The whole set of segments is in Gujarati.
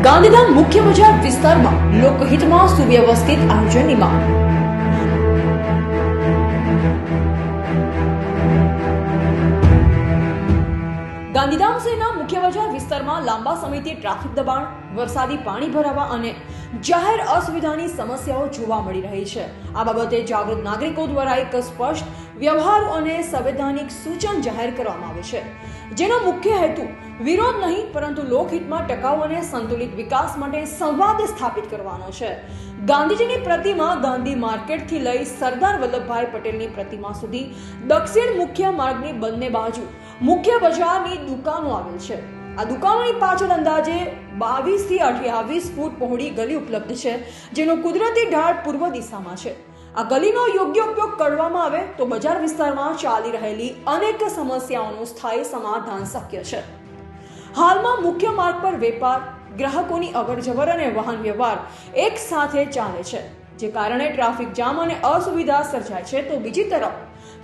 ગાંધીધામ મુખ્ય બજાર વિસ્તારમાં લોકહિતમાં સુવ્યવસ્થિત આયોજનની ગાંધીધામ શહેરના મુખ્ય બજાર વિસ્તારમાં લાંબા સમયથી ટ્રાફિક દબાણ, વરસાદી પાણી ભરાવા અને જાહેર અસુવિધાની સમસ્યાઓ જોવા મળી રહી છે. આ બાબતે જાગૃત નાગરિકો દ્વારા એક સ્પષ્ટ વ્યવહારુ અને સંવૈધાનિક સૂચન જાહેર કરવામાં આવે છે. જેનો મુખ્ય હેતુ વિરોધ નહીં, પરંતુ લોકહિતમાં ટકાઉ અને સંતુલિત વિકાસ માટે સંવાદ સ્થાપિત કરવાનો છે. ગાંધીજીની પ્રતિમા ગાંધી માર્કેટથી લઈ સરદાર વલ્લભભાઈ પટેલની પ્રતિમા સુધી દક્ષિણ મુખ્ય માર્ગની બંને બાજુ મુખ્ય બજારની દુકાનો આવેલ છે. આ દુકાનોની પાછળ અંદાજે બાવીસથી અઠ્યાવીસ ફૂટ પહોળી ગલી ઉપલબ્ધ છે, જેનો કુદરતી ઢાળ પૂર્વ દિશામાં છે. આ ગલીનો યોગ્ય ઉપયોગ કરવામાં આવે તો બજાર વિસ્તારમાં ચાલી રહેલી અનેક સમસ્યાઓનું સ્થાયી સમાધાન શક્ય છે. હાલમાં મુખ્ય માર્ગ પર વેપાર, ગ્રાહકોની અવરજવર અને વાહન વ્યવહાર એક સાથે ચાલે છે. જે કારણે ટ્રાફિક જામ અને અસુવિધા સર્જાય છે, તો બીજી તરફ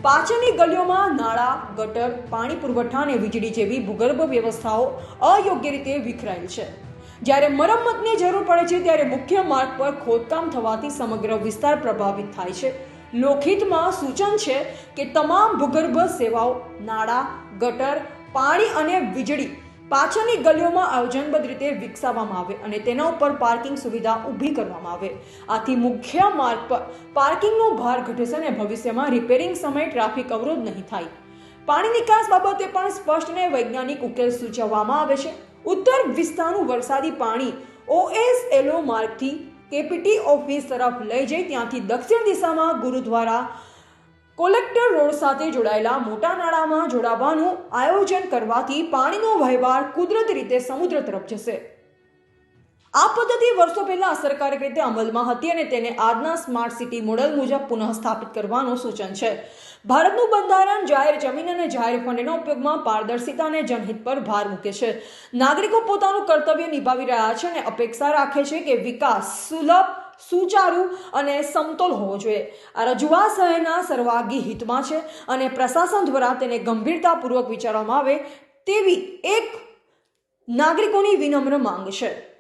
પાછળની ગલીઓમાં નાળા, ગટર, પાણી પુરવઠા અને વીજળી જેવી ભૂગર્ભ વ્યવસ્થાઓ અયોગ્ય રીતે વિખરાયેલ છે. જ્યારે મરમ્મતની જરૂર પડે છે, ત્યારે મુખ્ય માર્ગ પર ખોદકામ થવાથી સમગ્ર વિસ્તાર પ્રભાવિત થાય છે. લોકહિતમાં સૂચન છે કે તમામ ભૂગર્ભ સેવાઓ, નાળા, ગટર, પાણી અને વીજળી પાછળની ગલીઓમાં આયોજનબદ્ધ રીતે વિકસાવવામાં આવે અને તેના ઉપર પાર્કિંગ સુવિધા ઊભી કરવામાં આવે. આથી મુખ્ય માર્ગ પર પાર્કિંગનો ભાર ઘટશે અને ભવિષ્યમાં રિપેરિંગ સમયે ટ્રાફિક અવરોધ નહીં થાય. પાણી નિકાસ બાબતે પણ સ્પષ્ટ અને વૈજ્ઞાનિક ઉકેલ સૂચવવામાં આવે છે. ઉત્તર વિસ્તારનું વરસાદી પાણી ઓએસએલઓ માર્ગથી કેપીટી ઓફિસ તરફ લઈ જઈ ત્યાંથી દક્ષિણ દિશામાં ગુરુદ્વારા કોલેક્ટર રોડ સાથે જોડાયેલા મોટા નાળામાં જોડાવાનું આયોજન કરવાથી પાણીનો વહેવાર કુદરતી રીતે સમુદ્ર તરફ જશે. આ પદ્ધતિ વર્ષો પહેલા અસરકારક રીતે અમલમાં હતી અને તેને આજના સ્માર્ટ સિટી મોડેલ મુજબ પુનઃ સ્થાપિત કરવાનું સૂચન છે. ભારતનું બંધારણ જાહેર જમીન અને જાહેર ફંડના ઉપયોગમાં પારદર્શિતા અને જનહિત પર ભાર મૂકે છે. નાગરિકો પોતાનું કર્તવ્ય નિભાવી રહ્યા છે અને અપેક્ષા રાખે છે કે વિકાસ સુલભ સુચારુ અને સમતોલ હોવો જોઈએ. આ રજૂઆત શહેરના સર્વાંગી હિતમાં છે અને પ્રશાસન દ્વારા તેને ગંભીરતાપૂર્વક વિચારવામાં આવે તેવી એક નાગરિકોની વિનમ્ર માંગ છે.